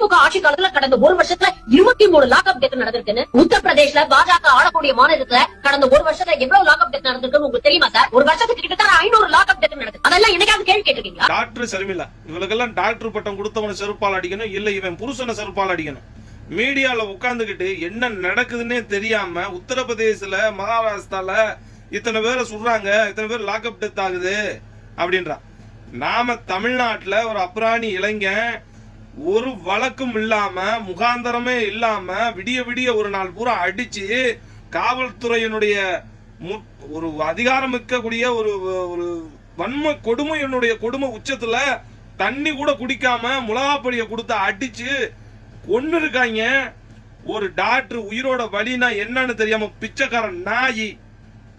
திமுக ஆட்சி காலத்துல கடந்த ஒரு வருஷத்துல இருபத்தி மூணு லாக்அப் டெத் நடந்திருக்குன்னு உத்தரப்பிரதேஷ்ல பாஜக ஆளக்கூடிய மாநிலத்துல கடந்த ஒரு வருஷத்துல எவ்வளவு லாக்அப் டெத் நடந்திருக்குன்னு உங்களுக்கு தெரியுமா சார்? ஒரு வருஷத்துக்கு கிட்டத்தட்ட ஐநூறு லாக்அப் டெத் நடக்குது அதெல்லாம் என்னைக்காவது கேள்வி கேட்டிருக்கீங்களா? டாக்டர் சரிமில்ல இவளுக்கெல்லாம் டாக்டர் பட்டம் கொடுத்தவன செருப்பால் அடிக்கணும் இல்ல இவன் புருஷனை செருப்பால் அடிக்கணும். மீடியால உட்கார்ந்துகிட்டு என்ன நடக்குதுன்னே தெரியாம உத்தரப்பிரதேசல மகாராஷ்டிரால இத்தனை பேரை சுடுறாங்க இத்தனை பேர் லாக்அப் டெத் ஆகுது அப்படின்றா. நாம தமிழ்நாட்டுல ஒரு அப்ராணி இளைஞன் ஒரு வழக்கும் இல்லாம முகாந்தரமே இல்லாம விடிய விடிய ஒரு நாள் பூரா அடிச்சு காவல்துறையினுடைய மு- ஒரு அதிகாரம் இருக்கக்கூடிய ஒரு ஒரு வன்ம கொடுமையினுடைய கொடுமை உச்சத்துல தண்ணி கூட குடிக்காம மிளகாப்பொடியை கொடுத்து அடிச்சு கொண்டு இருக்காங்க. ஒரு டாக்டர் உயிரோட வழினா என்னன்னு தெரியாம பிச்சைக்காரன் நாயி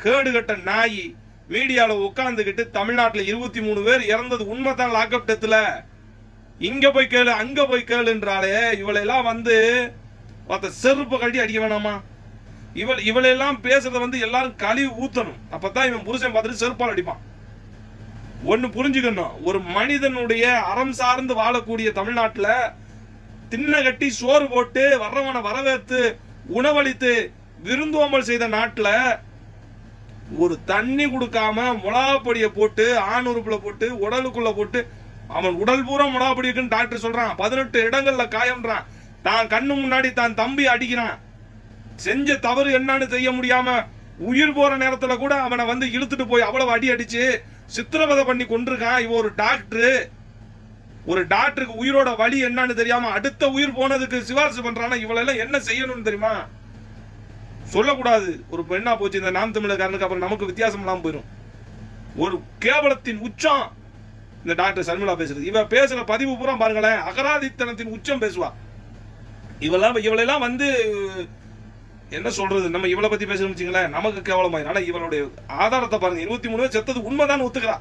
கேடுகட்ட நாயி மீடியாவில் உட்காந்துக்கிட்டு தமிழ்நாட்டில் இருபத்தி மூணு பேர் இறந்தது உண்மைதான் லாக்அப் டெத்தில் இங்க போய் கேளு அங்க போய் கேளுன்றாலே இவளெல்லாம் வந்து ஒருத்த செருப்பு கட்டி அடிக்க வேணாமா? இவள் இவளெல்லாம் பேசுறத வந்து எல்லாரும் கழுவி ஊத்தணும். அப்பதான் இவன் புருஷன் பார்த்துட்டு செருப்பால் அடிப்பான். ஒன்று புரிஞ்சுக்கணும். ஒரு மனிதனுடைய அறம் சார்ந்து வாழக்கூடிய தமிழ்நாட்டுல திண்ணை கட்டி சோறு போட்டு வர்றவனை வரவேற்று உணவளித்து விருந்தோம்பல் செய்த நாட்டுல ஒரு தண்ணி கொடுக்காம மிளகாப்பொடியை போட்டு ஆண் உறுப்புல போட்டு உடலுக்குள்ள போட்டு அவன் உடல் பூரா மிளகாப்பொடி இருக்குன்னு டாக்டர் சொல்றான். பதினெட்டு இடங்கள்ல காயம்ன்றான். தான் கண்ணு முன்னாடி தான் தம்பி அடிக்கிறான். செஞ்ச தவறு என்னன்னு செய்ய முடியாம உயிர் போற நேரத்துல கூட அவனை வந்து இழுத்துட்டு போய் அவ்வளவு அடி அடிச்சு சித்திரவதை பண்ணி கொண்டிருக்கான். இவன் ஒரு டாக்டர் ஒரு டாக்டருக்கு உயிரோட வலி என்னன்னு தெரியாம அடுத்த உயிர் போனதுக்கு சிபாரிசு பண்றானா? இவளெல்லாம் என்ன செய்யணும்னு தெரியுமா? சொல்லக்கூடாது. ஒரு பெண்ணா போச்சு. இந்த நாம் தமிழக்காரனுக்கு அப்புறம் நமக்கு வித்தியாசம் இல்லாம போயிடும் ஒரு கேவலத்தின் உச்சம். இந்த டாக்டர் சர்மிளா பேசுறது. இவ பேசுற பதிவு பூரா பாருங்களேன் அகராதித்தனத்தின் உச்சம் பேசுவா. இவெல்லாம் இவளெல்லாம் வந்து என்ன சொல்றது? நம்ம இவளை பத்தி பேசணும் வச்சுங்களேன் நமக்கு கேவலமாயிரும். ஆனா இவளுடைய ஆதாரத்தை பாருங்க இருபத்தி மூணு பேர் செத்தது உண்மைதான் ஒத்துக்கிறா.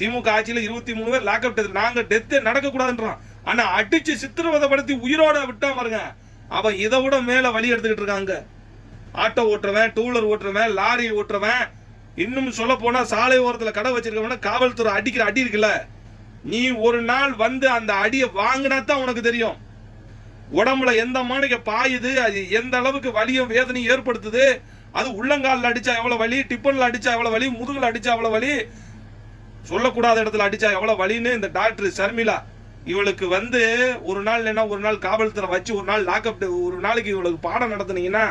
திமுக ஆட்சியில இருபத்தி மூணு பேர் லாக்அப் டெத் நாங்க டெத்தே நடக்க கூடாதுன்றான் ஆனா அடிச்சு சித்திரவதைப்படுத்தி உயிரோட விட்டா பாருங்க அவன் இதை விட மேல வழி எடுத்துக்கிட்டு இருக்காங்க. ஆட்டோ ஓட்டுறவன் டூ வீலர் ஓட்டுறவன் லாரி ஓட்டுறவன் இன்னும் சொல்ல போனா சாலை ஓரத்துல கடை வச்சிருக்கவன காவல்துறை அடிக்கிற அடி இருக்குல்ல? நீ ஒரு நாள் வந்து அந்த அடியை வாங்கினா தான் உனக்கு தெரியும். உடம்புல எந்த மாணிக்க பாயுது அது எந்த அளவுக்கு வலியும் வேதனையும் ஏற்படுத்துது? அது உள்ளங்காலில் அடிச்சா எவ்வளவு வலி டிப்பன்ல அடிச்சா எவ்வளவு வலி முதுகுல அடிச்சா எவ்வளவு வலி? சொல்லக்கூடாத இடத்துல அடிச்சா எவ்வளவு வலின்னு இந்த டாக்டர் ஷர்மிளா இவளுக்கு வந்து ஒரு நாள் இல்லைன்னா ஒரு நாள் காவல்துறை வச்சு ஒரு நாள் லாக்அப் ஒரு நாளைக்கு இவளுக்கு பாடம் நடத்துனீங்கன்னா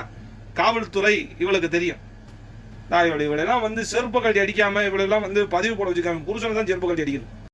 காவல்துறை இவளுக்கு தெரியும். தாய் இவளை இவளெல்லாம் வந்து செருப்பு கட்டி அடிக்காம இவளெல்லாம் வந்து பதிவு போட வச்சுக்காம புருஷனை தான் செருப்பு கட்டி அடிக்கணும்.